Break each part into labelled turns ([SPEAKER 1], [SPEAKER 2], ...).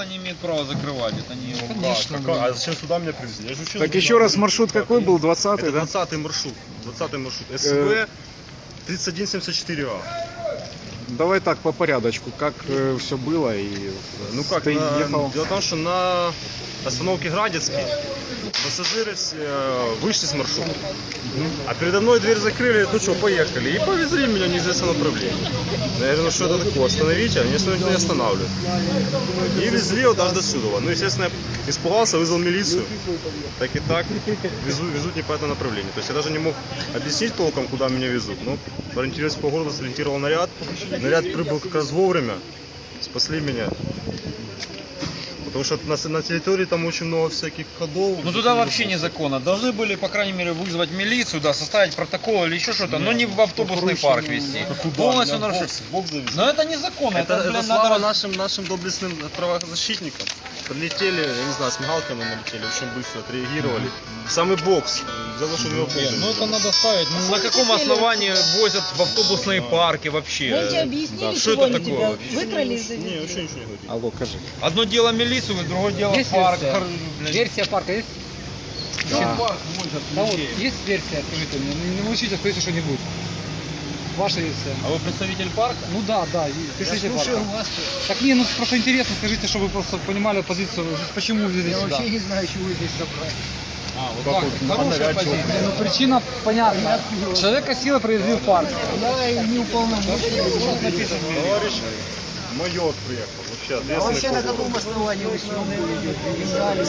[SPEAKER 1] дело не имеет права закрывать. Это не его право.
[SPEAKER 2] Конечно.
[SPEAKER 3] Какой- А зачем сюда меня привезли? Я же учился
[SPEAKER 2] Так
[SPEAKER 3] сюда.
[SPEAKER 2] еще раз маршрут какой был? 20-й,
[SPEAKER 3] Это
[SPEAKER 2] да?
[SPEAKER 3] 20 маршрут. 20 маршрут.
[SPEAKER 2] Э.
[SPEAKER 3] СВ 3174А.
[SPEAKER 2] Давай так по порядочку, как все было и
[SPEAKER 3] Ну как,
[SPEAKER 2] ты
[SPEAKER 3] на-
[SPEAKER 2] ехал.
[SPEAKER 3] дело в том, что на остановке Градецкий пассажиры все, э, вышли с маршрута. А передо мной дверь закрыли, ну что, поехали. И повезли меня в неизвестном направлении. Говорю, ну что это такое, остановите, они что не останавливают. И везли вот аж до сюда. Ну, естественно, я испугался, вызвал милицию. Так и так, везу, везут не по этому направлению. То есть я даже не мог объяснить толком, куда меня везут. Но ориентируясь по городу, сориентировал наряд. Наряд прибыл как раз вовремя. Спасли меня. Потому что на, на территории там очень много всяких ходов.
[SPEAKER 1] Ну туда вообще незаконно. Должны были, по крайней мере, вызвать милицию, да, составить протокол или еще что-то, но не в автобусный парк вести. Полностью нарушить. Но это незаконно.
[SPEAKER 3] Это,
[SPEAKER 1] Это,
[SPEAKER 3] это
[SPEAKER 1] блин,
[SPEAKER 3] слава
[SPEAKER 1] надо...
[SPEAKER 3] нашим, нашим доблестным правозащитникам. Прилетели, я не знаю, с мигалками налетели, очень быстро отреагировали. Самый бокс, что него
[SPEAKER 1] Нет,
[SPEAKER 3] полный.
[SPEAKER 1] ну это надо ставить. Ну, на каком основании возят в автобусные парки вообще?
[SPEAKER 4] Мы тебе объяснили,
[SPEAKER 1] Что это
[SPEAKER 4] они
[SPEAKER 1] такое?
[SPEAKER 4] тебя выкрали из
[SPEAKER 3] Не, вообще ничего не говорит.
[SPEAKER 2] Алло, кажи.
[SPEAKER 1] Одно дело милицию, другое дело
[SPEAKER 5] Есть
[SPEAKER 1] парк.
[SPEAKER 5] версия? Версия парка есть?
[SPEAKER 1] Чем парк возят
[SPEAKER 5] Да вот,
[SPEAKER 1] людей?
[SPEAKER 5] есть версия, скажите мне. Не, не учите, скажите что-нибудь. Ваша версия.
[SPEAKER 1] А вы представитель парка?
[SPEAKER 5] Ну да, да, и- пишите парка. Так не, ну просто интересно, скажите, чтобы вы просто понимали позицию, почему вы здесь сюда.
[SPEAKER 6] не знаю, чего вы здесь собрали.
[SPEAKER 1] А, вот так. вот. Хорошая позиция.
[SPEAKER 5] Ну причина понятна. Человека силы привезли в парк.
[SPEAKER 6] Я не уполномочен.
[SPEAKER 3] Товарищ майор приехал, вообще
[SPEAKER 6] А
[SPEAKER 3] ответственный
[SPEAKER 6] вообще на
[SPEAKER 3] по городу.
[SPEAKER 6] каком основании вы сюда приезжали?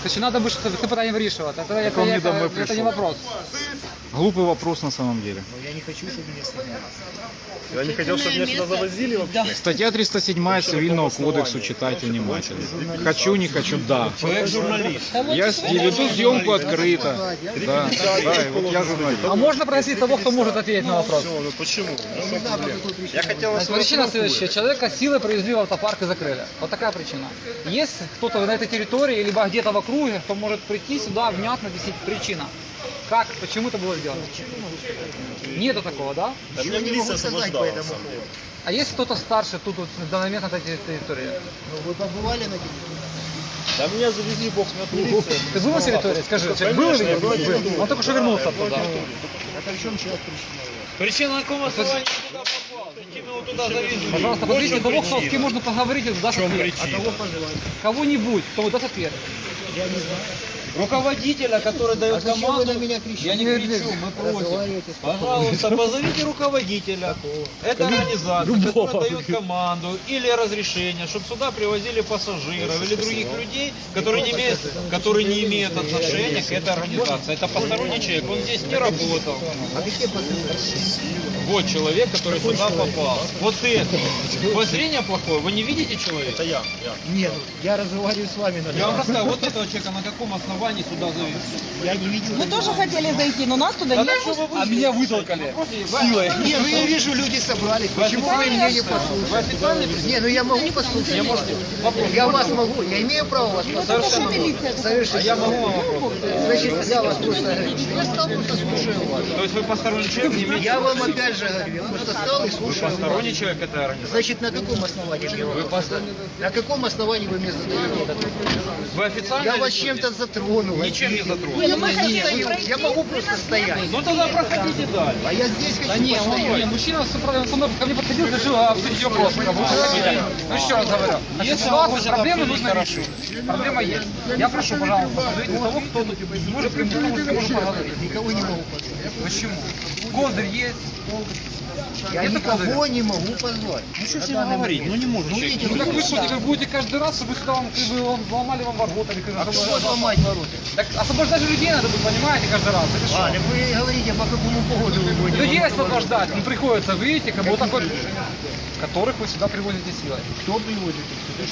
[SPEAKER 5] Значить, надо бы це це питання вирішувати. Це,
[SPEAKER 2] Так
[SPEAKER 5] це,
[SPEAKER 2] он не
[SPEAKER 5] це,
[SPEAKER 2] домой
[SPEAKER 5] це, не
[SPEAKER 2] пришел.
[SPEAKER 5] вопрос.
[SPEAKER 2] Глупый вопрос на самом деле.
[SPEAKER 6] Но я не хочу, чтобы меня снимали.
[SPEAKER 3] Я не хотел, чтобы меня сюда завозили вообще.
[SPEAKER 2] Статья 307 Цивильного кодекса, читайте внимательно. Хочу, не хочу, да.
[SPEAKER 1] Человек журналист.
[SPEAKER 2] Я веду съемку открыто. Да, да, и вот я журналист.
[SPEAKER 5] А можно просить того, кто может ответить на вопрос?
[SPEAKER 3] Ну почему? Ну? Я хотел вас
[SPEAKER 5] Причина следующая. Человека силой привезли в автопарк и закрыли. Вот такая причина. Есть кто-то на этой территории, либо где-то в округе, кто может прийти сюда, внятно объяснить причина. Как, почему это было сделано? Нету такого, да?
[SPEAKER 3] Да меня
[SPEAKER 6] Ничего не
[SPEAKER 3] милиция
[SPEAKER 6] могу сказать по
[SPEAKER 3] освобождала, на
[SPEAKER 6] этому
[SPEAKER 3] самом деле.
[SPEAKER 6] поводу.
[SPEAKER 5] А есть кто-то старше тут вот, в данный момент на этой территории?
[SPEAKER 6] Ну, вы побывали на территории?
[SPEAKER 3] Да меня завезли, бог с ним, милиция.
[SPEAKER 5] Ты был на территории? Скажи,
[SPEAKER 3] Ну,
[SPEAKER 5] человек был или
[SPEAKER 3] конечно,
[SPEAKER 5] нет?
[SPEAKER 3] я был.
[SPEAKER 5] Был. Он только что вернулся оттуда.
[SPEAKER 6] А при чем сейчас причина?
[SPEAKER 1] Причина на каком основании туда попал? Зачем его туда завезли?
[SPEAKER 5] Пожалуйста,
[SPEAKER 1] Вот в
[SPEAKER 5] посмотрите
[SPEAKER 1] чем
[SPEAKER 5] того, кто, с
[SPEAKER 1] причина.
[SPEAKER 5] кем можно поговорить и даст
[SPEAKER 1] В чем
[SPEAKER 5] ответ.
[SPEAKER 1] причина?
[SPEAKER 6] А кого позвали?
[SPEAKER 5] Кого-нибудь, кто даст ответ.
[SPEAKER 6] Я не знаю.
[SPEAKER 1] Руководителя, который
[SPEAKER 6] А
[SPEAKER 1] дает
[SPEAKER 6] вы
[SPEAKER 1] команду.
[SPEAKER 6] на меня кричите?
[SPEAKER 1] Я не кричу, мы просим. Пожалуйста, позовите руководителя. Это организация, которая дает команду или разрешение, чтобы сюда привозили пассажиров или других людей, которые не имеют, которые не имеют отношения к этой организации. Это посторонний человек, он здесь не работал.
[SPEAKER 6] А?
[SPEAKER 1] Вот человек, который сюда попал. Вот это. У вас зрение плохое, вы не видите человека?
[SPEAKER 3] Это я, я.
[SPEAKER 6] Нет, я разговариваю с вами на
[SPEAKER 1] Я вам рассказываю, вот этого человека на каком основании сюда завезли?
[SPEAKER 6] Я не видел.
[SPEAKER 4] Мы тоже хотели зайти, но нас туда не пустили.
[SPEAKER 5] А меня вытолкали силой.
[SPEAKER 6] Не, ну я вижу, люди собрались. Почему вы меня не послушаете? Не, ну я могу послушать.
[SPEAKER 1] Не можете?
[SPEAKER 6] Я вас могу, я имею право вас послушать.
[SPEAKER 4] Совершенно.
[SPEAKER 1] А я могу вам вопрос?
[SPEAKER 6] Значит, я вас просто. Я стал просто слушаю вас.
[SPEAKER 1] То есть вы посторонний человек не имеете?
[SPEAKER 6] Я вам опять же говорю, я просто стал и
[SPEAKER 1] Вы
[SPEAKER 6] слушаю вас.
[SPEAKER 1] посторонний человек этой организации?
[SPEAKER 6] Значит, на каком основании мне вопрос? На каком основании вы мне задаете этот вопрос?
[SPEAKER 1] Вы официально?
[SPEAKER 6] Я вас чем-то затронул.
[SPEAKER 1] Ничем не затронул.
[SPEAKER 6] Не,
[SPEAKER 4] Не, мы
[SPEAKER 6] не,
[SPEAKER 4] хотим
[SPEAKER 6] не,
[SPEAKER 4] пройти.
[SPEAKER 6] я могу просто стоять.
[SPEAKER 1] Ну тогда проходите дальше.
[SPEAKER 6] А я здесь хочу
[SPEAKER 5] Да не, он,
[SPEAKER 6] постоять.
[SPEAKER 5] не, мужчина с управлением со мной ко мне подходил, решил обсудить вопрос. Как бы, хотите. Ну еще раз говорю. Значит,
[SPEAKER 1] Если
[SPEAKER 5] ситуация,
[SPEAKER 1] хочет
[SPEAKER 5] проблемы
[SPEAKER 1] обсудить,
[SPEAKER 5] нужно
[SPEAKER 1] хорошо.
[SPEAKER 5] решить. Проблема есть. Я прошу, пожалуйста, позовите того, кто может при мне может поговорить.
[SPEAKER 6] Никого не могу позвать.
[SPEAKER 5] Почему? Козырь есть.
[SPEAKER 6] Я никого не могу позвать.
[SPEAKER 1] Ну что с ним говорить? Ну не может
[SPEAKER 6] Ну,
[SPEAKER 1] человек.
[SPEAKER 6] видите,
[SPEAKER 5] Ну так вы что, теперь будете каждый раз, чтобы сюда вам, как вам ломали вам ворота или
[SPEAKER 6] А будет ломать ворота?
[SPEAKER 5] Так освобождать же людей надо будет, понимаете, каждый раз. Это что?
[SPEAKER 6] А, так вы говорите, по какому поводу вы будете
[SPEAKER 5] Людей
[SPEAKER 6] ломать
[SPEAKER 5] освобождать, ну приходится, видите, как бы вот такой, которых вы сюда привозите силой.
[SPEAKER 6] Кто приводит?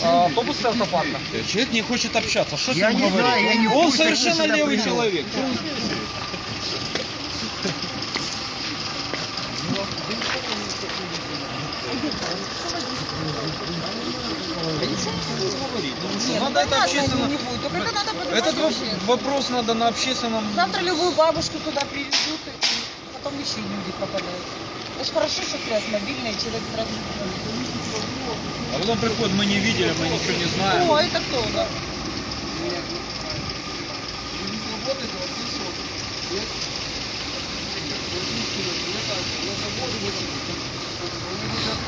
[SPEAKER 5] А, автобусы автопарка.
[SPEAKER 1] Человек не хочет общаться. Что с
[SPEAKER 6] Я
[SPEAKER 1] ним
[SPEAKER 6] не
[SPEAKER 1] говорить?
[SPEAKER 6] знаю, я не
[SPEAKER 1] Он
[SPEAKER 4] Нет,
[SPEAKER 1] Надо это
[SPEAKER 4] понятно,
[SPEAKER 1] общественно...
[SPEAKER 4] не будет. Только это надо поднимать
[SPEAKER 1] Этот воп-
[SPEAKER 4] вообще.
[SPEAKER 1] вопрос надо на общественном...
[SPEAKER 4] Завтра любую бабушку туда привезут, и потом еще люди попадают. Это хорошо, что связь мобильная, человек сразу...
[SPEAKER 1] А потом приходит, мы не видели, мы ничего не знаем.
[SPEAKER 6] О, это кто? Да?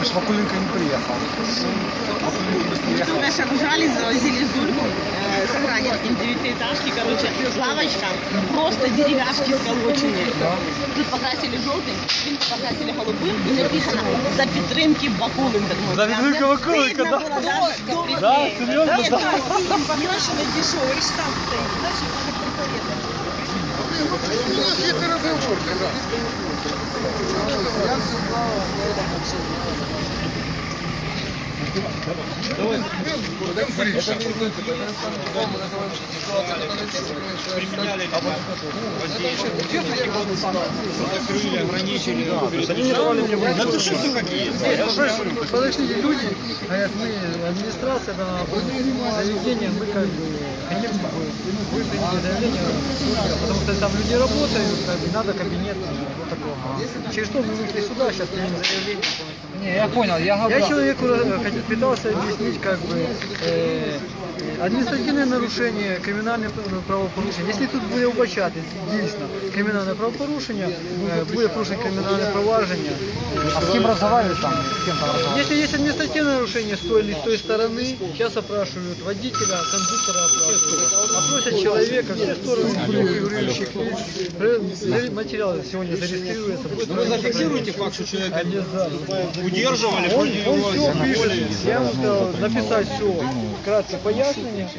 [SPEAKER 7] Аж Вакуленко не приехал.
[SPEAKER 8] Нас окружали, завозили Зульку э, с Охранинским девятиэтажки, короче, лавочка, просто деревяшки сколоченные. Тут покрасили желтым, він покрасили голубым, и написано «За підтримки Бакуленка».
[SPEAKER 3] За підтримки Бакуленка, да? Да, серьезно, да?
[SPEAKER 8] Дешево, дешево, и штамп стоит. Знаешь,
[SPEAKER 1] Закрыли, ограничили. Напишите, какие.
[SPEAKER 9] Подошли люди, а говорят, мы администрация, заведение, мы как бы хотим, чтобы вы приняли заявление, потому что там люди работают, как бы, надо кабинет вот такого. Через что мы вышли сюда, сейчас примем заявление.
[SPEAKER 5] Не, я понял, я говорю...
[SPEAKER 9] Я человеку э, хотел- пытался объяснить, как бы, э, э, административное нарушение, кримінальне правопорушення. Якщо тут буде вбачати дійсно кримінальне правопорушення, е, буде порушено кримінальне провадження.
[SPEAKER 5] А с кем разговаривали там? С кем там разговаривали?
[SPEAKER 9] Если есть административное нарушение с той или с той стороны, сейчас опрашивают водителя, кондуктора опрашивают. Опросят человека, все стороны фигурирующих лиц. Ре- Материал сегодня зарегистрируется. будет
[SPEAKER 1] Вы зафиксируете факт, что человека
[SPEAKER 9] Обязательно.
[SPEAKER 1] удерживали
[SPEAKER 9] Он,
[SPEAKER 1] против
[SPEAKER 9] он
[SPEAKER 1] него
[SPEAKER 9] все
[SPEAKER 1] алкоголя?
[SPEAKER 9] пишет. Я ему сказал написать все, вкратце пояснение,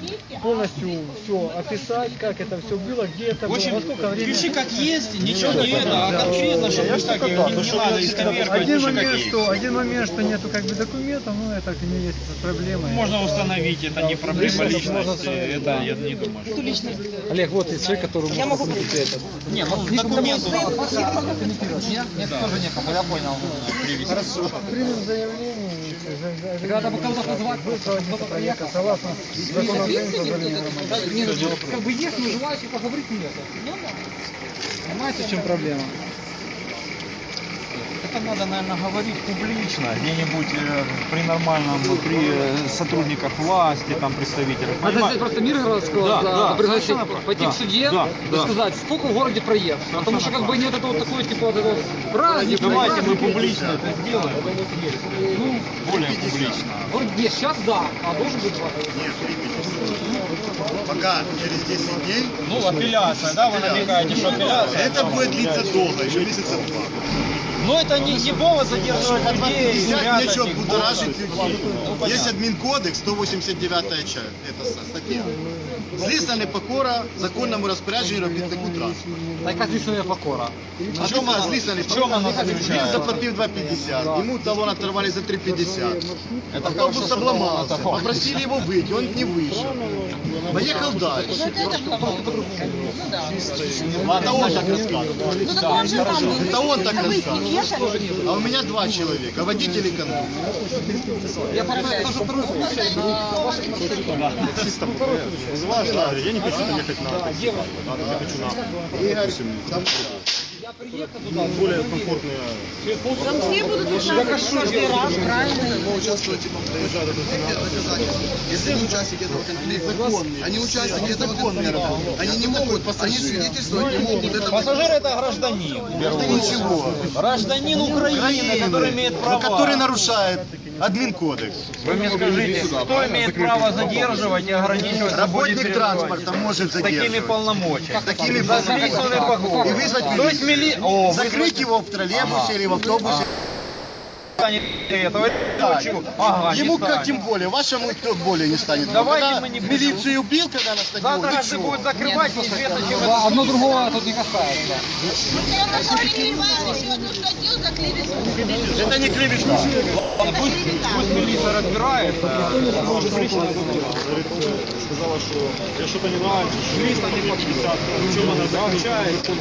[SPEAKER 9] полностью все описать, как это все было, где это было, во сколько времени.
[SPEAKER 1] пиши как есть, ничего не это, а конкретно, чтобы мы так, не, не надо исковеркать,
[SPEAKER 9] Один момент,
[SPEAKER 1] есть.
[SPEAKER 9] что, один момент, что нету как бы документов, ну это не есть проблема.
[SPEAKER 1] Можно установить, это не проблема личности, это я не думаю.
[SPEAKER 5] Олег, вот и человек, который
[SPEAKER 8] Я могу
[SPEAKER 5] это.
[SPEAKER 1] Не, ну документу
[SPEAKER 5] Нет, нет, тоже некому, я понял.
[SPEAKER 9] Хорошо. Примем заявление.
[SPEAKER 5] Когда бы кого-то позвать, кто-то приехал.
[SPEAKER 9] согласно
[SPEAKER 5] как бы есть, но желающих поговорить нет. Понимаете, в чем проблема?
[SPEAKER 1] Это надо, наверное, говорить публично, где-нибудь э, при нормальном, при э, сотрудниках власти, там, представителях.
[SPEAKER 5] Надо
[SPEAKER 1] понимаете?
[SPEAKER 5] взять просто Миргородского,
[SPEAKER 1] Да,
[SPEAKER 5] да,
[SPEAKER 1] да,
[SPEAKER 5] пригласить,
[SPEAKER 1] совершенно
[SPEAKER 5] пойти
[SPEAKER 1] да,
[SPEAKER 5] к суде
[SPEAKER 1] да,
[SPEAKER 5] и
[SPEAKER 1] да.
[SPEAKER 5] сказать, сколько в городе проезд. Потому что как бы нет этого вот такой, типа, вот этого праздника.
[SPEAKER 1] Давайте мы
[SPEAKER 5] праздник.
[SPEAKER 1] публично это сделаем. Ну, более публично.
[SPEAKER 5] Говорит, нет, сейчас да, а должен быть два.
[SPEAKER 10] Пока через 10 дней
[SPEAKER 1] Ну, апелляция, да, вы намекаете, что апелляция?
[SPEAKER 10] это будет длиться долго, еще месяца два.
[SPEAKER 1] Но это не, не повод задерживать людей,
[SPEAKER 10] Взять
[SPEAKER 1] прятать
[SPEAKER 10] нечего
[SPEAKER 1] их.
[SPEAKER 10] будоражить людей.
[SPEAKER 1] Ну,
[SPEAKER 10] Есть
[SPEAKER 1] понятно.
[SPEAKER 10] админкодекс, 189 часть, это са- статья. Злісна непокора законному розпорядженню робітнику транспорту.
[SPEAKER 5] Така звісно покора.
[SPEAKER 10] А чому злісна
[SPEAKER 1] В чому вона
[SPEAKER 10] непокора? Він
[SPEAKER 1] заключається?
[SPEAKER 10] заплатив 2,50, ему талон оторвали за 3,50. Автобус обломался, попросили его выйти, он не вышел. Поехал дальше. Это он так рассказывал.
[SPEAKER 8] Ну так он же там был.
[SPEAKER 10] Это он так
[SPEAKER 8] Вы
[SPEAKER 10] рассказывал.
[SPEAKER 8] ехали?
[SPEAKER 10] А у меня два человека, водитель и кондуктор.
[SPEAKER 5] Я понимаю, это уже второй случай на ваших маршрутах.
[SPEAKER 3] Вызываешь, да, я не хочу ехать на
[SPEAKER 5] Да, девушка.
[SPEAKER 3] я хочу на Более комфортные.
[SPEAKER 8] Там все будут участвовать каждый раз, правильно?
[SPEAKER 10] Если участники этого конфликта они участники этого конфликта, они не могут, они свидетельствовать не могут. Это
[SPEAKER 1] Пассажир это гражданин.
[SPEAKER 10] это ничего.
[SPEAKER 1] Гражданин Украины, который имеет
[SPEAKER 10] но
[SPEAKER 1] право.
[SPEAKER 10] который нарушает админкодекс.
[SPEAKER 1] Вы мне скажите, кто имеет право задерживать и ограничивать свободе
[SPEAKER 10] Работник
[SPEAKER 1] передвижения?
[SPEAKER 10] транспорта может
[SPEAKER 1] С такими
[SPEAKER 10] задерживать.
[SPEAKER 1] полномочиями.
[SPEAKER 10] С такими
[SPEAKER 1] За
[SPEAKER 10] полномочиями.
[SPEAKER 1] следственной погодой.
[SPEAKER 10] И вызвать
[SPEAKER 1] То есть мили... О,
[SPEAKER 10] Закрыть его в троллейбусе или в автобусе.
[SPEAKER 1] Станет этого.
[SPEAKER 10] Да.
[SPEAKER 1] Ага,
[SPEAKER 10] Ему
[SPEAKER 1] не
[SPEAKER 10] как
[SPEAKER 1] станет.
[SPEAKER 10] тем более, вашему кто более не станет.
[SPEAKER 1] Давайте
[SPEAKER 10] Когда
[SPEAKER 1] мы не будем.
[SPEAKER 10] милицию убил, когда на стадионе,
[SPEAKER 1] Завтра
[SPEAKER 10] чё?
[SPEAKER 1] будет закрывать, неизвестно, чем
[SPEAKER 5] Да,
[SPEAKER 1] это
[SPEAKER 5] Одно другого тут не касается.
[SPEAKER 10] Это не клевещ.
[SPEAKER 1] Ладно, пусть, пусть милиция разбирается.
[SPEAKER 3] Сказала, что я что-то не нравится, что листа не 50, в чем она заключается,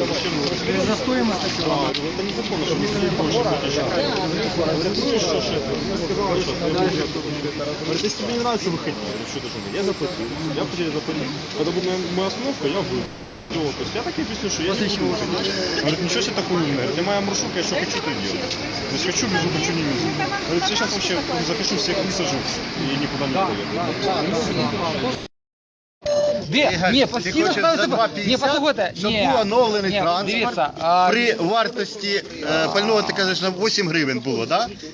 [SPEAKER 9] За стоимость
[SPEAKER 3] А, это незаконно, что если больше платишь. Ну что ж это? Я сказал, что Говорит, если тебе не нравится, выходи. Я говорю, что ты что, я заплатил. Я потерял заплатил. Когда будет моя, моя остановка, я выйду. Всё, то есть я так и объясню, что я не буду выходить. Говорит, ничего себе такой умный. Говорит, я моя маршрутка, я что хочу, то и делаю. То есть хочу, везу, хочу, не везу. Говорит, я сейчас вообще запишу всех высажу и никуда не поеду.
[SPEAKER 5] Де?
[SPEAKER 10] Ігор,
[SPEAKER 5] Ні,
[SPEAKER 10] ти
[SPEAKER 5] постійно
[SPEAKER 10] хочеш
[SPEAKER 5] ставити
[SPEAKER 10] за
[SPEAKER 5] себе.
[SPEAKER 10] 2,50,
[SPEAKER 5] Ні, послухайте.
[SPEAKER 10] щоб
[SPEAKER 5] ні,
[SPEAKER 10] був оновлений
[SPEAKER 5] ні,
[SPEAKER 10] транспорт.
[SPEAKER 5] Дивіться, а,
[SPEAKER 10] При вартості е, пального, ти кажеш, на 8 гривень було, так? Да?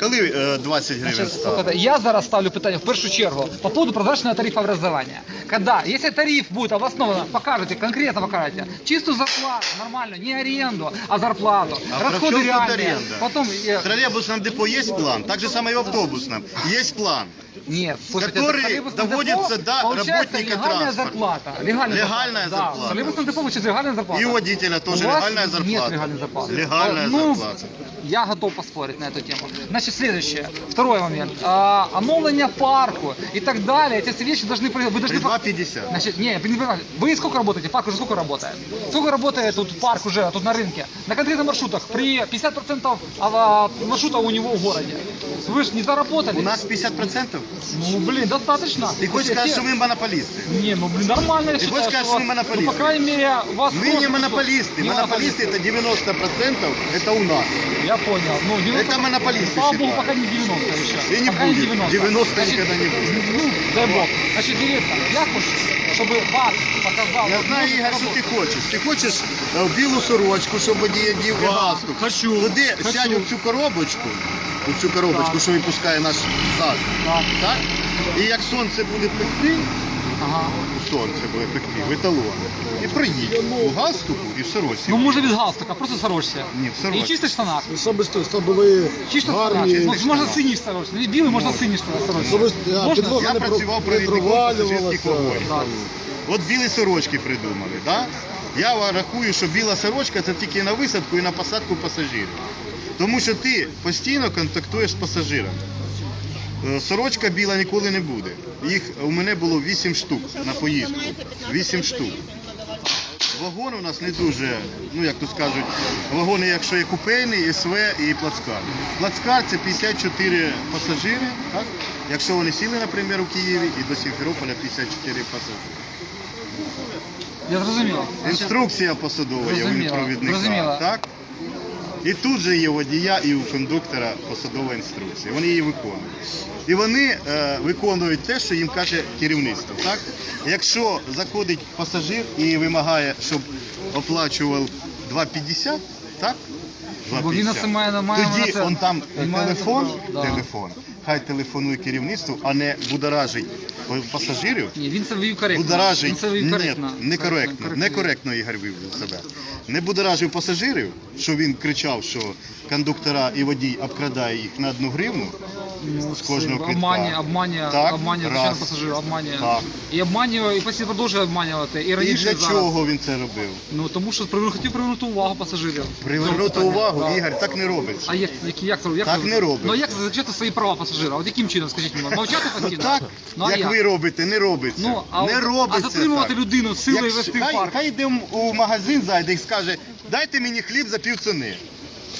[SPEAKER 10] Коли е, 20 гривень
[SPEAKER 5] Значит,
[SPEAKER 10] стало?
[SPEAKER 5] слухайте, я зараз ставлю питання в першу чергу по поводу прозрачного тарифообразования. Когда, если тариф будет обоснованно, покажете, конкретно покажете, чистую зарплату, нормально, не аренду, а зарплату,
[SPEAKER 10] А при
[SPEAKER 5] расходы
[SPEAKER 10] чём тут
[SPEAKER 5] реальные,
[SPEAKER 10] аренда?
[SPEAKER 5] потом... э,
[SPEAKER 10] В троллейбусном депо есть план, так же самое и в автобусном. Есть план.
[SPEAKER 5] Нет, слушайте,
[SPEAKER 10] Который
[SPEAKER 5] в
[SPEAKER 10] доводится до работника
[SPEAKER 5] легальная
[SPEAKER 10] транспорта.
[SPEAKER 5] зарплата. Легальная,
[SPEAKER 10] Легальная зарплата.
[SPEAKER 5] зарплата. Да. получается легальная зарплата.
[SPEAKER 10] И у водителя тоже
[SPEAKER 5] У вас
[SPEAKER 10] легальная зарплата.
[SPEAKER 5] Нет легальной зарплаты.
[SPEAKER 10] Легальная
[SPEAKER 5] ну,
[SPEAKER 10] зарплата.
[SPEAKER 5] Я готов поспорить на эту тему. Значит, следующее. Второй момент. А, оновление парку и так далее. Эти все вещи должны... произ- Вы должны...
[SPEAKER 10] При 2,50.
[SPEAKER 5] Значит, не, вы не понимаете. Вы сколько работаете? Парк уже сколько работает? Сколько работает тут парк уже, тут на рынке? На конкретных маршрутах. При 50% а, маршрутов у него в городе. Вы же не заработали.
[SPEAKER 10] У нас 50%?
[SPEAKER 5] Ну, блин, достаточно.
[SPEAKER 10] Ты хочешь
[SPEAKER 5] Те-
[SPEAKER 10] сказать,
[SPEAKER 5] те-
[SPEAKER 10] что мы монополисты?
[SPEAKER 5] Не, ну, блин, нормально, я
[SPEAKER 10] Ты
[SPEAKER 5] считаю,
[SPEAKER 10] хочешь сказать,
[SPEAKER 5] что
[SPEAKER 10] что мы
[SPEAKER 5] вас-
[SPEAKER 10] монополисты?
[SPEAKER 5] Ну, по крайней мере, у вас...
[SPEAKER 10] Мы не
[SPEAKER 5] тоже-
[SPEAKER 10] монополисты.
[SPEAKER 5] Не
[SPEAKER 10] Монополисты это 90% это у нас.
[SPEAKER 5] Я понял. Ну, 90...
[SPEAKER 10] Это монополисты
[SPEAKER 5] Слава богу,
[SPEAKER 10] считают.
[SPEAKER 5] пока не 90 еще.
[SPEAKER 10] И не
[SPEAKER 5] пока
[SPEAKER 10] будет.
[SPEAKER 5] 90.
[SPEAKER 10] 90
[SPEAKER 5] Значит,
[SPEAKER 10] никогда не будет.
[SPEAKER 5] Ну, дай бог. Значит, директор, я хочу, чтобы вас показал...
[SPEAKER 10] Я
[SPEAKER 5] вот
[SPEAKER 10] знаю,
[SPEAKER 5] может
[SPEAKER 10] Ігор, що
[SPEAKER 5] работать.
[SPEAKER 10] ти хочеш. Ти хочеш е, в білу сорочку, щоб водій дів і галстук.
[SPEAKER 5] Хочу.
[SPEAKER 10] Туди
[SPEAKER 5] Хочу.
[SPEAKER 10] сядь в цю коробочку, в цю коробочку,
[SPEAKER 5] Так.
[SPEAKER 10] що випускає наш ЗАГ.
[SPEAKER 5] Так.
[SPEAKER 10] Так? І як сонце буде пекти,
[SPEAKER 5] Ага.
[SPEAKER 10] сонце буде пекти, в еталон. І проїдь у галстуку і в сорочці.
[SPEAKER 5] Ну, може без галстука, просто сорочься.
[SPEAKER 10] Ні, в сорочці.
[SPEAKER 5] І чисто штанах.
[SPEAKER 9] Щоб, щоб були
[SPEAKER 5] Чисто
[SPEAKER 9] гарні,
[SPEAKER 5] штанах. Ну, можна синій сорочці. Не білий, можна синій сорочці.
[SPEAKER 9] а,
[SPEAKER 5] Можна?
[SPEAKER 9] підлога
[SPEAKER 10] Я
[SPEAKER 9] не про-
[SPEAKER 10] працював
[SPEAKER 9] не
[SPEAKER 10] провідником пасажирських вагонів.
[SPEAKER 5] Так.
[SPEAKER 10] От білі сорочки придумали, да? Я ва- рахую, що біла сорочка це тільки на висадку і на посадку пасажирів. Тому що ти постійно контактуєш з пасажирами. Е, Сорочка біла ніколи не буде. Їх у мене було 8 штук на поїздку. 8 штук. Вагон у нас не дуже, ну як тут скажуть, вагони, якщо є купейний, СВ і плацкар. Плацкар це 54 пасажири, так? якщо вони сіли, наприклад, у Києві, і до Сімферополя 54 пасажири.
[SPEAKER 5] Я зрозумів.
[SPEAKER 10] Інструкція посадова є у провідника.
[SPEAKER 5] зрозуміло.
[SPEAKER 10] Так? І тут же є водія і у кондуктора посадова інструкція. Вони її виконують. І вони е, виконують те, що їм каже керівництво. Так? Якщо заходить пасажир і вимагає, щоб оплачував 2,50, так?
[SPEAKER 5] Бо він на це має- має на
[SPEAKER 10] Тоді он там телефон, телефон, хай телефонує керівництву, а не будоражить пасажирів.
[SPEAKER 5] Ні, він це вивів коректно.
[SPEAKER 10] Будоражить.
[SPEAKER 5] Він це вивів
[SPEAKER 10] Ні, некоректно.
[SPEAKER 5] Коректно.
[SPEAKER 10] Некоректно Ігор вивів себе. Не будоражив пасажирів, що він кричав, що кондуктора і водій обкрадає їх на одну гривну
[SPEAKER 5] Ну,
[SPEAKER 10] з кожного квитка.
[SPEAKER 5] Обманює, обманює,
[SPEAKER 10] Так,
[SPEAKER 5] обманює
[SPEAKER 10] раз.
[SPEAKER 5] звичайно пасажирів, обманює.
[SPEAKER 10] Так.
[SPEAKER 5] І обманює, і постійно продовжує обманювати. І
[SPEAKER 10] І
[SPEAKER 5] раніше
[SPEAKER 10] для
[SPEAKER 5] зараз.
[SPEAKER 10] чого він це робив?
[SPEAKER 5] Ну тому що привер- хотів привернути увагу пасажирів.
[SPEAKER 10] Привернути увагу,
[SPEAKER 5] Так.
[SPEAKER 10] Ігор, так не робиться.
[SPEAKER 5] А як, як, як, це- як
[SPEAKER 10] Так
[SPEAKER 5] це-
[SPEAKER 10] не робить.
[SPEAKER 5] Ну а як захищати свої права пасажира? От яким чином, скажіть мені? Мовчати постійно?
[SPEAKER 10] так,
[SPEAKER 5] Ну, а
[SPEAKER 10] як ви робите, не робиться.
[SPEAKER 5] Ну, а
[SPEAKER 10] не
[SPEAKER 5] от-
[SPEAKER 10] робиться
[SPEAKER 5] а затримувати
[SPEAKER 10] так.
[SPEAKER 5] людину силою вести в
[SPEAKER 10] хай,
[SPEAKER 5] парк?
[SPEAKER 10] Хай йде у магазин, зайде і скаже, дайте мені хліб за пів ціни.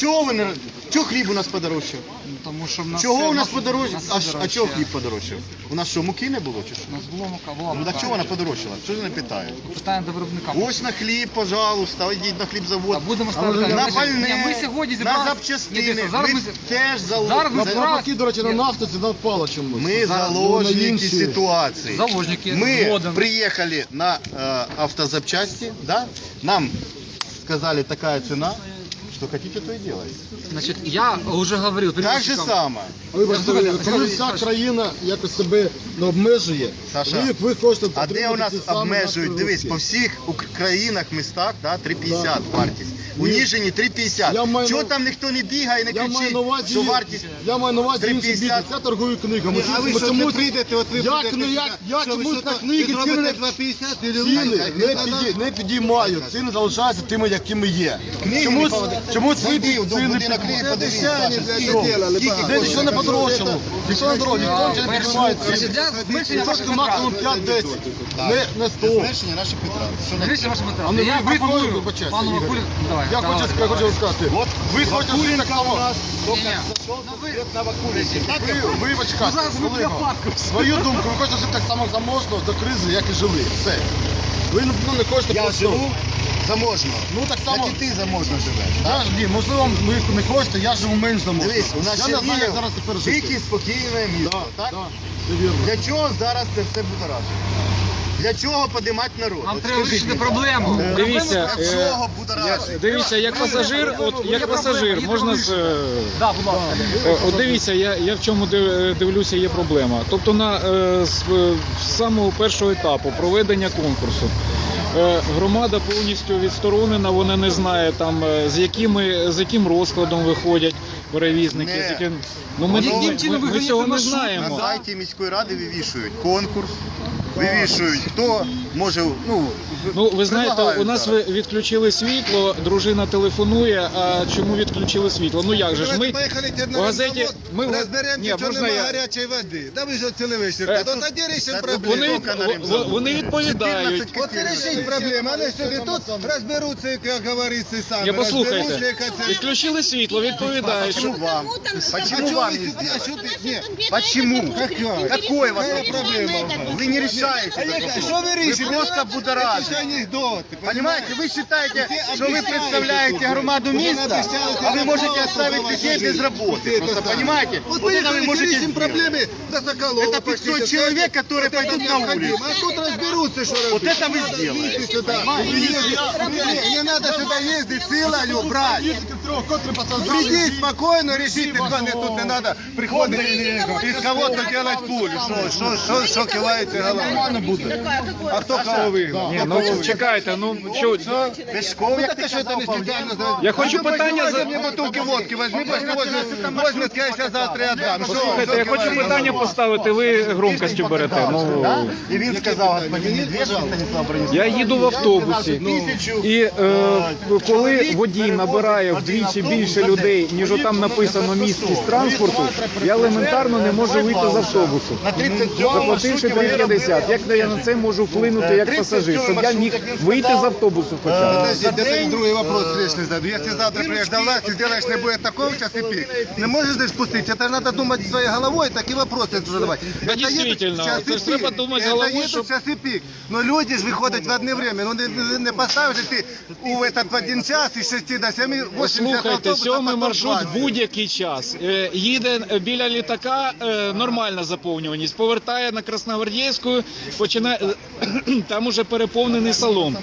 [SPEAKER 10] Чого ви не ро- Чого хліб у нас подорожчав?
[SPEAKER 5] Ну, Тому що в нас
[SPEAKER 10] Чого
[SPEAKER 5] все-
[SPEAKER 10] у нас
[SPEAKER 5] нас-
[SPEAKER 10] подорожчав?
[SPEAKER 5] нас
[SPEAKER 10] А,
[SPEAKER 5] все
[SPEAKER 10] ш- а
[SPEAKER 5] дорожче.
[SPEAKER 10] чого хліб подорожчав? У нас що, муки не було чи що?
[SPEAKER 5] У нас було мука, була
[SPEAKER 10] Ну
[SPEAKER 5] мука.
[SPEAKER 10] так чого вона подорожчала? Чого ти не питає?
[SPEAKER 5] Питання до виробника.
[SPEAKER 10] Ось на хліб, пожалуйста, йдіть на хлібзавод.
[SPEAKER 5] А будемо
[SPEAKER 10] А
[SPEAKER 5] ставити
[SPEAKER 10] на
[SPEAKER 5] питання.
[SPEAKER 10] пальне,
[SPEAKER 5] Ні, ми сьогодні
[SPEAKER 10] на
[SPEAKER 5] зібрали- Ні,
[SPEAKER 10] запчастини.
[SPEAKER 5] дивіться, зараз
[SPEAKER 10] Ми
[SPEAKER 5] ми-
[SPEAKER 10] теж зал...
[SPEAKER 5] Зараз ми
[SPEAKER 10] за-
[SPEAKER 5] збирали-
[SPEAKER 9] Навпаки, до речі, на нафту ціна впала чомусь.
[SPEAKER 10] Мы
[SPEAKER 5] Зараз
[SPEAKER 10] заложники
[SPEAKER 9] на інші.
[SPEAKER 10] ситуации.
[SPEAKER 5] Заложники,
[SPEAKER 10] Мы
[SPEAKER 5] згоден.
[SPEAKER 10] приехали на э, автозапчасти, да? Нам сказали такая цена, что хотите, то и делайте.
[SPEAKER 5] Значить, я вже говорив
[SPEAKER 10] Так же
[SPEAKER 5] перевізчикам.
[SPEAKER 10] само.
[SPEAKER 9] Вибачте, коли вся країна якось себе не обмежує,
[SPEAKER 10] Саша,
[SPEAKER 9] ви, ви хочете
[SPEAKER 10] А де у нас обмежують? Дивись, по всіх ук- країнах, містах, да, 3,50 вартість. У
[SPEAKER 9] Ні.
[SPEAKER 10] Ніжині
[SPEAKER 9] Я
[SPEAKER 10] 3,50.
[SPEAKER 9] маю
[SPEAKER 10] Чого
[SPEAKER 9] на-
[SPEAKER 10] там ніхто не бігає, не
[SPEAKER 9] Я маю
[SPEAKER 10] кричить,
[SPEAKER 9] на увазі,
[SPEAKER 10] що вартість
[SPEAKER 9] я маю на увазі інший
[SPEAKER 10] 3,50.
[SPEAKER 9] бізнес, я торгую книгами.
[SPEAKER 10] А ви що,
[SPEAKER 9] чомусь-
[SPEAKER 10] не прийдете, от ви
[SPEAKER 9] як,
[SPEAKER 10] прийдете
[SPEAKER 9] ну, як,
[SPEAKER 10] сюди,
[SPEAKER 9] як
[SPEAKER 10] що ви
[SPEAKER 9] чомусь
[SPEAKER 10] що
[SPEAKER 9] на книги ціни, не-
[SPEAKER 10] 2,50
[SPEAKER 9] ціни не, піді, не підіймають, ціни залишаються тими, якими є.
[SPEAKER 10] Книги не поводять. Чому зайди в будинок і подивись, Саша, скільки
[SPEAKER 7] Де нічого не подорожчало, нічого не дорожчало, ніхто нічого не
[SPEAKER 5] зменшення ваших
[SPEAKER 7] Тільки максимум 5-10, не, не 100.
[SPEAKER 10] Зменшення наших витрат. Що
[SPEAKER 5] ваших витрат.
[SPEAKER 7] А ну ви, ви, вибачайте,
[SPEAKER 5] пану
[SPEAKER 7] Ігор.
[SPEAKER 5] Давай,
[SPEAKER 7] Я хочу, я хочу. Ви хочете жити так само.
[SPEAKER 10] На.
[SPEAKER 7] Ви, ви почекайте, свою думку, ви хочете жити так само заможно до кризи, як і жили. Все. Ви ну, не хочете
[SPEAKER 10] Я живу заможно.
[SPEAKER 7] Ну так само.
[SPEAKER 10] Як і ти заможно живеш.
[SPEAKER 7] Я, ні, можливо, ви не хочете, я живу менш заможно.
[SPEAKER 10] Дивись, у нас
[SPEAKER 7] я не знаю, як зараз тепер жити.
[SPEAKER 10] тільки спокійне місто,
[SPEAKER 7] Да,
[SPEAKER 10] так?
[SPEAKER 7] да, це вірно.
[SPEAKER 10] Для чого зараз це все будоражить? Для чого подимати народ?
[SPEAKER 5] Нам
[SPEAKER 10] От
[SPEAKER 5] треба
[SPEAKER 10] скажіть
[SPEAKER 5] вирішити
[SPEAKER 10] мені.
[SPEAKER 5] проблему.
[SPEAKER 2] Дивіться,
[SPEAKER 10] Для
[SPEAKER 2] е,
[SPEAKER 10] чого будоражить?
[SPEAKER 2] Дивіться, як пасажир, от як пасажир можна з. е,
[SPEAKER 5] Да, будь ласка.
[SPEAKER 2] Е, От дивіться, я, я в чому див- дивлюся, є проблема. Тобто на е, з, е, з самого першого етапу проведення конкурсу. е, Громада повністю відсторонена, вона не знає там е, з якими з яким розкладом виходять перевізники.
[SPEAKER 10] Не.
[SPEAKER 2] З яким... Ну ми,
[SPEAKER 10] Воно-
[SPEAKER 2] ми,
[SPEAKER 5] чином
[SPEAKER 2] ми,
[SPEAKER 5] ви
[SPEAKER 2] ми цього не знаємо.
[SPEAKER 10] На сайті міської ради вивішують конкурс, вивішують, хто може, ну,
[SPEAKER 2] Ну, ви знаєте, у нас ви відключили світло, дружина телефонує. А чому відключили світло? Ну як же ж ми в газеті ми в Ні, можна я...
[SPEAKER 7] гарячої води. Да ви ж цілий вечір.
[SPEAKER 2] Е,
[SPEAKER 7] То тоді рішимо проблему.
[SPEAKER 2] Вони,
[SPEAKER 10] Тільки на
[SPEAKER 2] в- вони відповідають.
[SPEAKER 7] От і проблему, а не тут розберуться, як говориться, самі.
[SPEAKER 2] Я послухайте,
[SPEAKER 7] розберуться, яка це-
[SPEAKER 2] відключили світло, відповідають.
[SPEAKER 10] Почему вам? Почему вам не сделать? Почему? Какой вас
[SPEAKER 7] проблема?
[SPEAKER 10] Вы не решаете.
[SPEAKER 7] Что Вы решите?
[SPEAKER 10] просто будоражите. Понимаете, вы считаете, что вы представляете громаду места, а вы можете оставить людей без работы. Просто понимаете?
[SPEAKER 7] Вот
[SPEAKER 10] это вы можете сделать. Это 500 человек, которые пойдут на улицу.
[SPEAKER 7] А тут разберутся, что
[SPEAKER 10] Вот это
[SPEAKER 7] мы
[SPEAKER 10] сделаете.
[SPEAKER 7] Не надо сюда ездить, силою брать. Придите, спокойно. решите, не, тут не надо приходить из кого-то делать пулю. Что, что, что, что киваете головой? А кто кого выиграл?
[SPEAKER 2] Ні, ну чекайте, ну що.
[SPEAKER 10] Пешков,
[SPEAKER 7] Ну
[SPEAKER 10] як
[SPEAKER 7] так
[SPEAKER 10] ти
[SPEAKER 7] а что это
[SPEAKER 10] казав,
[SPEAKER 7] не
[SPEAKER 10] Павлін?
[SPEAKER 7] специально?
[SPEAKER 2] Я хочу
[SPEAKER 7] Ну,
[SPEAKER 2] питання
[SPEAKER 7] возьми
[SPEAKER 2] за-
[SPEAKER 7] мне бутылки водки, возьми, возьми, возьми, возьми, я сейчас завтра и отдам. Что,
[SPEAKER 2] Слухайте, я хочу питання поставити, ви громкостю берете. Ну,
[SPEAKER 10] Да? І він сказав, господин Медведєв, Станіслав Бронислав.
[SPEAKER 2] Я їду в автобусі. І е, коли водій набирає вдвічі більше людей, ніж там написано місткість транспорту, я елементарно не можу вийти з автобусу.
[SPEAKER 10] На 37
[SPEAKER 2] Заплативши 3,50. Як я на це можу вплинути як пасажир, щоб я міг вийти з автобусу хоча б.
[SPEAKER 7] Подожди, это другой вопрос встречный заду. Если завтра приедешь до власти, сделаешь не будет такого в час и пик, не можешь же спустить. Это же надо думать своей головой, такие вопросы задавать.
[SPEAKER 2] Да
[SPEAKER 7] Это едут
[SPEAKER 2] действительно,
[SPEAKER 7] в час
[SPEAKER 2] это
[SPEAKER 7] и
[SPEAKER 2] ж треба
[SPEAKER 7] пик.
[SPEAKER 2] думати
[SPEAKER 7] Это
[SPEAKER 2] головою,
[SPEAKER 7] едут
[SPEAKER 2] щоб-
[SPEAKER 7] в час и пик. Но люди же выходят в одно время. Ну не, не, не поставишь же ты у этот в один час из 6 до 7, 80
[SPEAKER 2] Послухайте,
[SPEAKER 7] автобусов,
[SPEAKER 2] сьомий
[SPEAKER 7] потом
[SPEAKER 2] маршрут
[SPEAKER 7] 20.
[SPEAKER 2] будь-який час. Е, Їде біля літака, е, нормальна заповнюваність. Повертає на Красногвардійську, починає е, там уже переповнений салон.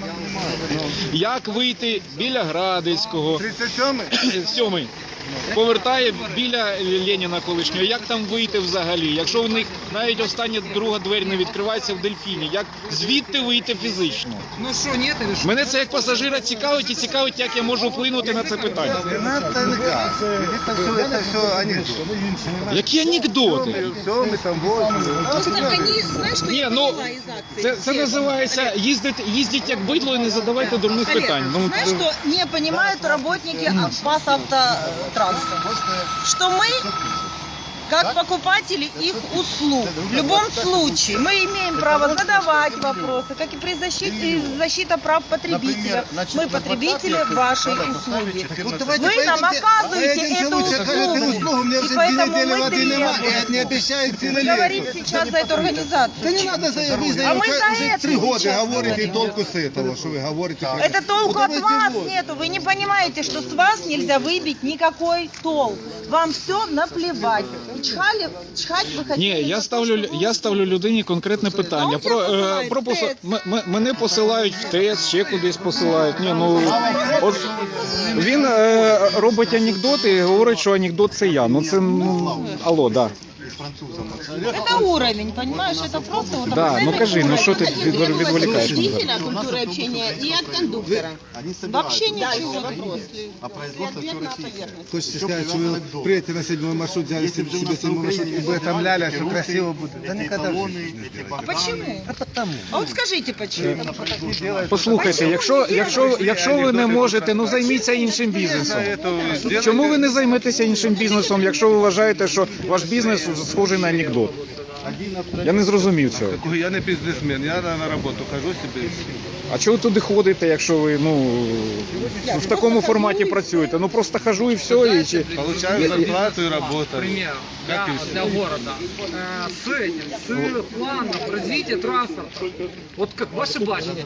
[SPEAKER 2] Як вийти біля Градицького?
[SPEAKER 7] 37
[SPEAKER 2] Сьомий. Повертає біля Леніна колишнього. Як там вийти взагалі? Якщо в них навіть остання друга двері не відкривається в дельфіні, як звідти вийти фізично?
[SPEAKER 5] Ну що, ні, или що?
[SPEAKER 2] Мене це як пасажира цікавить і цікавить, як я можу вплинути на це питання.
[SPEAKER 7] Не надо никак. Это все, это все анекдот.
[SPEAKER 2] Які анекдоти?
[SPEAKER 7] Все, мы там возим.
[SPEAKER 2] Ні, ну це, це називається їздити, їздіть як бидло і не задавайте дурних питань. Ну
[SPEAKER 4] Знаешь,
[SPEAKER 2] це-
[SPEAKER 4] что не понимают работники Пасавтотранса? Что мы, как покупатели их услуг, в любом случае, мы имеем право задавать вопросы, как и при защите защита прав потребителя. Мы потребители
[SPEAKER 10] 20-х
[SPEAKER 4] вашей услуги. Вы нам оказываете эту услугу. И поэтому мы требуем. Говорить сейчас за эту организацию.
[SPEAKER 7] Да не надо за
[SPEAKER 4] А мы за это
[SPEAKER 7] три года
[SPEAKER 4] сейчас
[SPEAKER 7] говорите и
[SPEAKER 4] говорим.
[SPEAKER 7] толку с этого, что вы говорите.
[SPEAKER 4] Это толку от вас нету. Вы не понимаете, что с вас нельзя выбить никакой толк. Вам все наплевать. И чхали, чхать ви хотіли?
[SPEAKER 2] Ні, я ставлю я ставлю людині конкретне питання. Про, е, про м- м- мене посилають в ТЕЦ, ще кудись посилають. Ні, ну от він е, робить анекдоти і говорить, що анекдот це я. Ну це ну алло, да
[SPEAKER 10] французам.
[SPEAKER 4] Это уровень, понимаешь? Это просто вот
[SPEAKER 2] Да, ну
[SPEAKER 4] определенный
[SPEAKER 2] кажи, ну
[SPEAKER 4] уровень.
[SPEAKER 2] що ти від- відволікаєш мене?
[SPEAKER 8] Учителя культуры общения и от кондуктора.
[SPEAKER 10] Они
[SPEAKER 4] Вообще
[SPEAKER 10] собираются.
[SPEAKER 4] ничего.
[SPEAKER 8] Да, еще вопрос.
[SPEAKER 10] А производство все
[SPEAKER 8] Ответ на
[SPEAKER 10] российское.
[SPEAKER 8] поверхность.
[SPEAKER 7] Хочете сказать, что вы приедете на седьмой маршрут, взяли
[SPEAKER 10] Если бы у
[SPEAKER 7] себе
[SPEAKER 10] нас на
[SPEAKER 7] седьмой маршрут
[SPEAKER 10] Украине
[SPEAKER 7] и будете там ляля, что
[SPEAKER 10] эти
[SPEAKER 7] красиво
[SPEAKER 10] руты,
[SPEAKER 7] будет. Да
[SPEAKER 10] эти
[SPEAKER 7] никогда в
[SPEAKER 10] талоны,
[SPEAKER 7] жизни не
[SPEAKER 10] эти
[SPEAKER 7] сделаете.
[SPEAKER 10] богданы.
[SPEAKER 4] Почему?
[SPEAKER 7] А потому.
[SPEAKER 4] А вот скажите, почему?
[SPEAKER 2] Послухайте, якщо, якщо, якщо ви не можете, ну займіться іншим бізнесом. Чому ви не займетеся іншим бізнесом, якщо ви вважаєте, що ваш бізнес схожий на анекдот? Я не зрозумів цього.
[SPEAKER 7] Я не бизнесмен, я на, на работу хожу себе.
[SPEAKER 2] А чого ви туди ходите, якщо ви ну в такому форматі працюєте? Ну просто хожу і все, і чи
[SPEAKER 7] Получаю зарплату и работаю.
[SPEAKER 5] Пример
[SPEAKER 7] Как
[SPEAKER 5] для,
[SPEAKER 7] и все.
[SPEAKER 5] для города. Э, с этим, с планом развития транспорта. Вот как ваше бачення.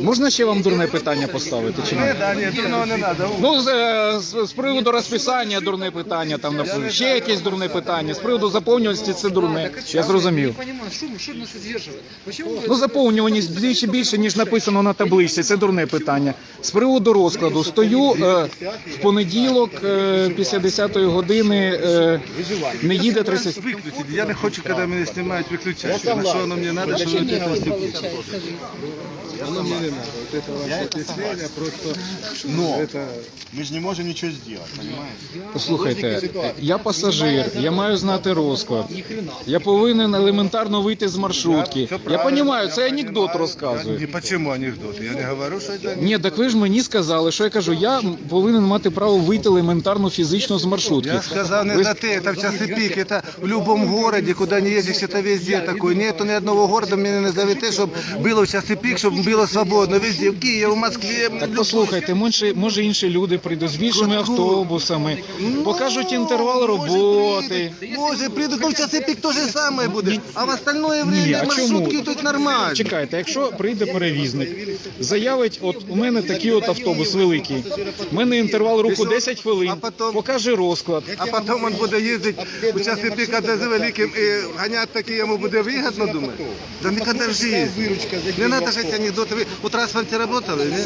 [SPEAKER 2] можна ще вам дурне питання поставити? Чи ні?
[SPEAKER 7] Да, нет, дурного не надо.
[SPEAKER 2] Ну, з, е, з, з приводу розписання дурне питання, там, наприклад, ще якесь дурне питання З приводу заповнюваності це дурне. Я зрозумів.
[SPEAKER 5] Не понимаю, что, что нас удерживает? Почему вы...
[SPEAKER 2] Ну, заповнюваність вдвічі більше, ніж написано на табличці. Це дурне питання. З приводу розкладу стою е, в понеділок е, після 10-ї години е, не їде 30...
[SPEAKER 7] Выключить. Я не хочу, когда меня снимают, выключать. На что оно мне надо, что от этого все Оно мне не надо. Вот это ваше ответвление просто...
[SPEAKER 10] Но
[SPEAKER 7] Это...
[SPEAKER 10] мы же не можем ничего сделать, понимаете?
[SPEAKER 2] Послухайте, я пасажир, я маю знати розклад. Я повинен елементарно вийти з маршрутки. Я розумію, це анекдот розказую.
[SPEAKER 7] Не почему анекдоты? Я не говорю, что это
[SPEAKER 2] Ні, так ви ж мені сказали, що я кажу, я м- повинен мати право вийти елементарно фізично з маршрутки.
[SPEAKER 7] Я сказал, не
[SPEAKER 2] Ви-
[SPEAKER 7] это ты, это в часы пик, это в любом городе, куда не ездишь, это везде такое. Нету ни одного города, мне не назовете, чтобы было в часы пик, чтобы было свободно везде, в Киеве, в Москве.
[SPEAKER 2] Так послухайте, може, може інші люди прийдуть з більшими автобусами, покажуть інтервал роботи.
[SPEAKER 7] Может, придут, но в часы пик то же самое будет. А в остальное
[SPEAKER 2] Ні,
[SPEAKER 7] время
[SPEAKER 2] а чому?
[SPEAKER 7] маршрутки тут нормально.
[SPEAKER 2] Чекайте, якщо прийде перевізник, заявить, от у мене такий от автобус великий, у мене інтервал руху 10 хвилин, покаже розклад.
[SPEAKER 7] А потом он буде їздити у часи піка де з великим і ганять такі йому буде вигідно, думаю. Да ніколи в житті. Не треба ж ці анекдоти. Ви у транспорті працювали, ні?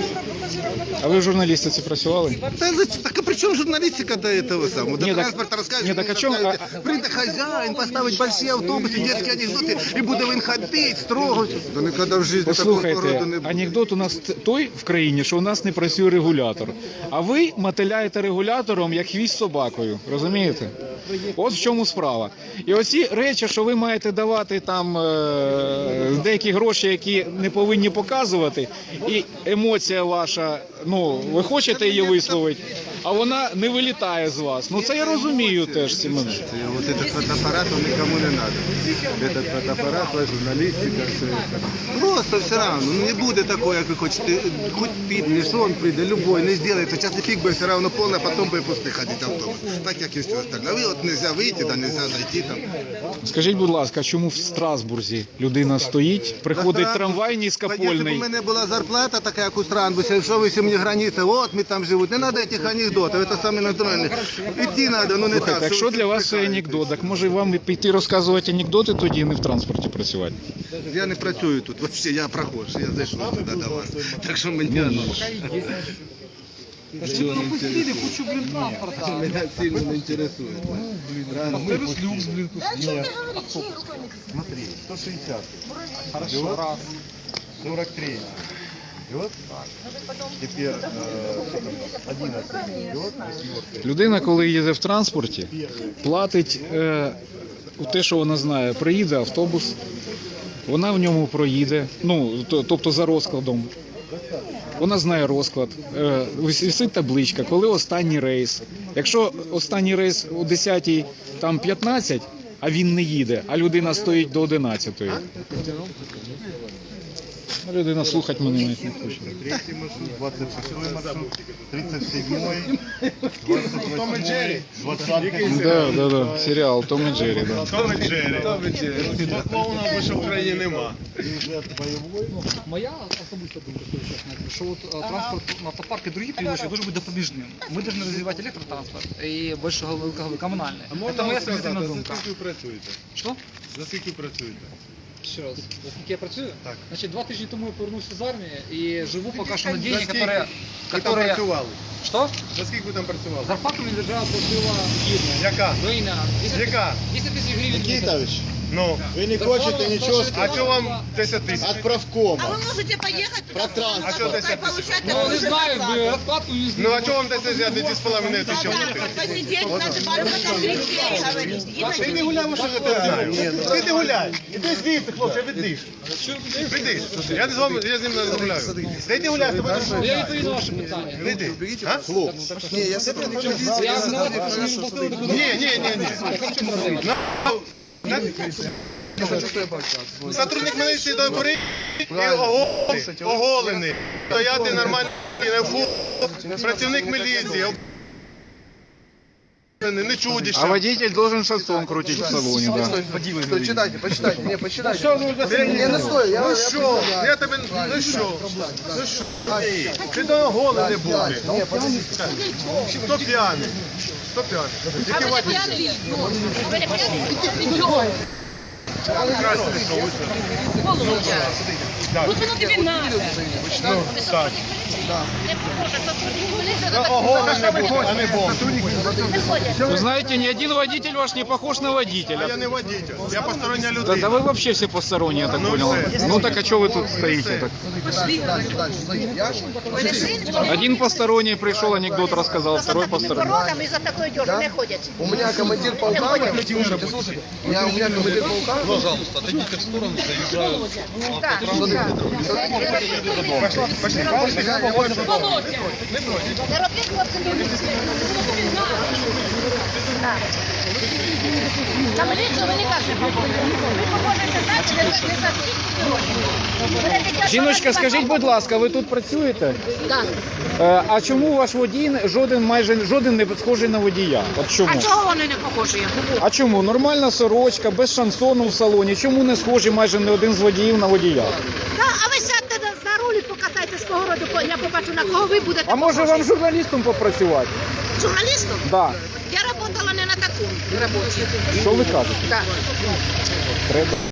[SPEAKER 2] А ви в журналістиці працювали?
[SPEAKER 7] Та за- так а при чому журналістика до этого самого? До транспорта
[SPEAKER 2] так а чому-
[SPEAKER 7] Прийде хазяїн, поставить больші автобуси, дітські анекдоти, і буде він ходити строго. Да ніколи в житті такого
[SPEAKER 2] Послухайте,
[SPEAKER 7] не буде.
[SPEAKER 2] анекдот у нас той в країні, що у нас не працює регулятор. А ви мотиляєте регулятором як хвіст собакою. Розумієте? От в чому справа. І оці речі, що ви маєте давати там е, деякі гроші, які не повинні показувати, і емоція ваша, ну ви хочете її висловити, а вона не вилітає з вас. Ну це я розумію теж ці моменти.
[SPEAKER 7] Вот этот фотоаппарат, он никому не надо. Этот фотоаппарат, ваша журналистика, все это. Просто все равно, ну не буде такого, як ви хочете. Хоть під, не сон прийде, любой, не сделает. Час пік буде все равно повна, потом буде пустий ходити автобус. Так, як і все остальне. А ви от нельзя вийти, да, нельзя зайти там.
[SPEAKER 2] Скажіть, будь ласка, чому в Страсбурзі людина стоїть, приходить трамвай
[SPEAKER 7] Якщо б у мене була зарплата така, як у Странбусі, що ви мені границя, от ми там живуть. Не треба цих анекдотів, це саме натуральне. Іти треба, ну не
[SPEAKER 2] Слухайте,
[SPEAKER 7] так.
[SPEAKER 2] якщо для вас це анекдот, так може вам і піти розказувати анекдоти тоді і не в транспорті працювати?
[SPEAKER 7] Я не працюю тут, вообще я прохожий, я зайшов туди до вас. Так що мені ну,
[SPEAKER 5] пустили кучу, блин, транспорта?
[SPEAKER 7] Меня сильно не интересует.
[SPEAKER 5] Автобус люкс, блин, пустили.
[SPEAKER 10] Смотри, 160.
[SPEAKER 5] Хорошо, раз.
[SPEAKER 10] 43 идет. Теперь э, 11 идет.
[SPEAKER 2] Людина, коли їде в транспорті, платить е, те, що вона знає. Приїде автобус, вона в ньому проїде, ну тобто за розкладом. Вона знає розклад, е, висить табличка, коли останній рейс. Якщо останній рейс о 10-й, там 15, а він не їде, а людина стоїть до 11. Ну, Людина слухати мене навіть не хоче.
[SPEAKER 10] Третий маршрут, 26 маршрут, 37 28 20
[SPEAKER 2] Да, да, да. Серіал Том і Джері, да.
[SPEAKER 3] Том і Джері. Клоуна більше в країні нема.
[SPEAKER 5] Моя особистая думка, что сейчас знаете, что вот э, транспорт, автопарк и другие перевозчики должен быть допоміжним. Мы должны развивать электротранспорт и больше коммунальный. Это моя субъективная думка.
[SPEAKER 7] працюєте?
[SPEAKER 5] Что?
[SPEAKER 7] За скільки працюєте?
[SPEAKER 5] Ще раз, оскільки я працюю,
[SPEAKER 11] Так.
[SPEAKER 5] значить два тижні тому я повернувся з армії і живу поки що на деньги, которые...
[SPEAKER 11] Ви там працювали?
[SPEAKER 5] Что?
[SPEAKER 11] За скільки ви там працювали?
[SPEAKER 5] Зарплату мені держава платила гідно.
[SPEAKER 11] Яка?
[SPEAKER 5] Двійна. 10
[SPEAKER 11] Яка?
[SPEAKER 5] 10 тисяч гривень. місяць.
[SPEAKER 10] Никитович,
[SPEAKER 11] Ну.
[SPEAKER 10] вы не
[SPEAKER 5] Зарплата
[SPEAKER 10] хочете ничего
[SPEAKER 5] ваша
[SPEAKER 10] сказать?
[SPEAKER 11] А що вам 10 тисяч?
[SPEAKER 10] От правкома.
[SPEAKER 12] А вы можете поехать
[SPEAKER 10] Про транспорт.
[SPEAKER 11] А что ты
[SPEAKER 12] и получать
[SPEAKER 5] Ну,
[SPEAKER 12] такую
[SPEAKER 5] не
[SPEAKER 12] же
[SPEAKER 5] знаю,
[SPEAKER 12] зарплату.
[SPEAKER 5] би, розкладку не
[SPEAKER 11] Ну а чого вам 10 взяти 2,5 тисячі
[SPEAKER 12] Да,
[SPEAKER 11] платити?
[SPEAKER 12] посидеть на диване, кричать, говорить. И
[SPEAKER 11] Ти не гуляй, що я тебе знаю. Ти не гуляй. Іди звідси, хлопче, віддиш. Прийди. Я не з вами, я з ним не розмовляю. Та йди гуляй, з тобою не
[SPEAKER 5] Я
[SPEAKER 11] розмовляю.
[SPEAKER 5] відповім на ваше питання.
[SPEAKER 11] Не йди. А?
[SPEAKER 5] Я задавати просто не платили до
[SPEAKER 11] Ні, ні, ні, ні. На- на- Сотрудник міліції до гори і оголений, оголений. Стояти нормально не фу. Працівник міліції. Не.
[SPEAKER 2] А водитель должен шансон крутить в салоне, да.
[SPEAKER 7] Почитайте, почитайте, не, почитайте.
[SPEAKER 11] Я не стою, я, ну що? Я тебе, ну що? Ну що? Ти до оголений був. Хто п'яний? Хто п'яний? Які водії? Красний, що ви
[SPEAKER 12] Надо.
[SPEAKER 11] Ну, так. Ну, а не.
[SPEAKER 2] Вы знаете, ни один водитель ваш не похож на водителя.
[SPEAKER 11] я не водитель, я постороння
[SPEAKER 2] Да,
[SPEAKER 11] людина.
[SPEAKER 2] да вы вообще все посторонние, я так
[SPEAKER 11] Ну,
[SPEAKER 2] понял. Ну так а что вы тут стоите? Так? Один посторонний пришел, анекдот рассказал, второй посторонний.
[SPEAKER 12] Породами за такой дёру не ходят.
[SPEAKER 7] У меня командир полка, слушайте, я, у меня командир полка,
[SPEAKER 1] Пожалуйста, отойдите в сторону,
[SPEAKER 12] заезжаю.
[SPEAKER 11] Пошли, пошли, пошли.
[SPEAKER 12] Не Так. На міліцію ви ніяк не поможете. Ви поможете так, не за не за.
[SPEAKER 2] Жіночка, скажіть, будь ласка, ви тут працюєте?
[SPEAKER 12] Так.
[SPEAKER 2] Е, А чому ваш водій жоден майже жоден не схожий на водія? От чому?
[SPEAKER 12] А чого вони не похожі?
[SPEAKER 2] А чому? Нормальна сорочка, без шансону в салоні. Чому не схожий майже не один з водіїв на водія?
[SPEAKER 12] Так, а ви сядьте на, на руль і покатайте з кого роду, я побачу, на кого ви будете
[SPEAKER 2] А може
[SPEAKER 12] похожі.
[SPEAKER 2] вам журналістом попрацювати?
[SPEAKER 12] Журналістом?
[SPEAKER 2] Да.
[SPEAKER 12] Я працювала не на такому.
[SPEAKER 2] Що ви кажете?
[SPEAKER 12] Так.
[SPEAKER 2] Треба.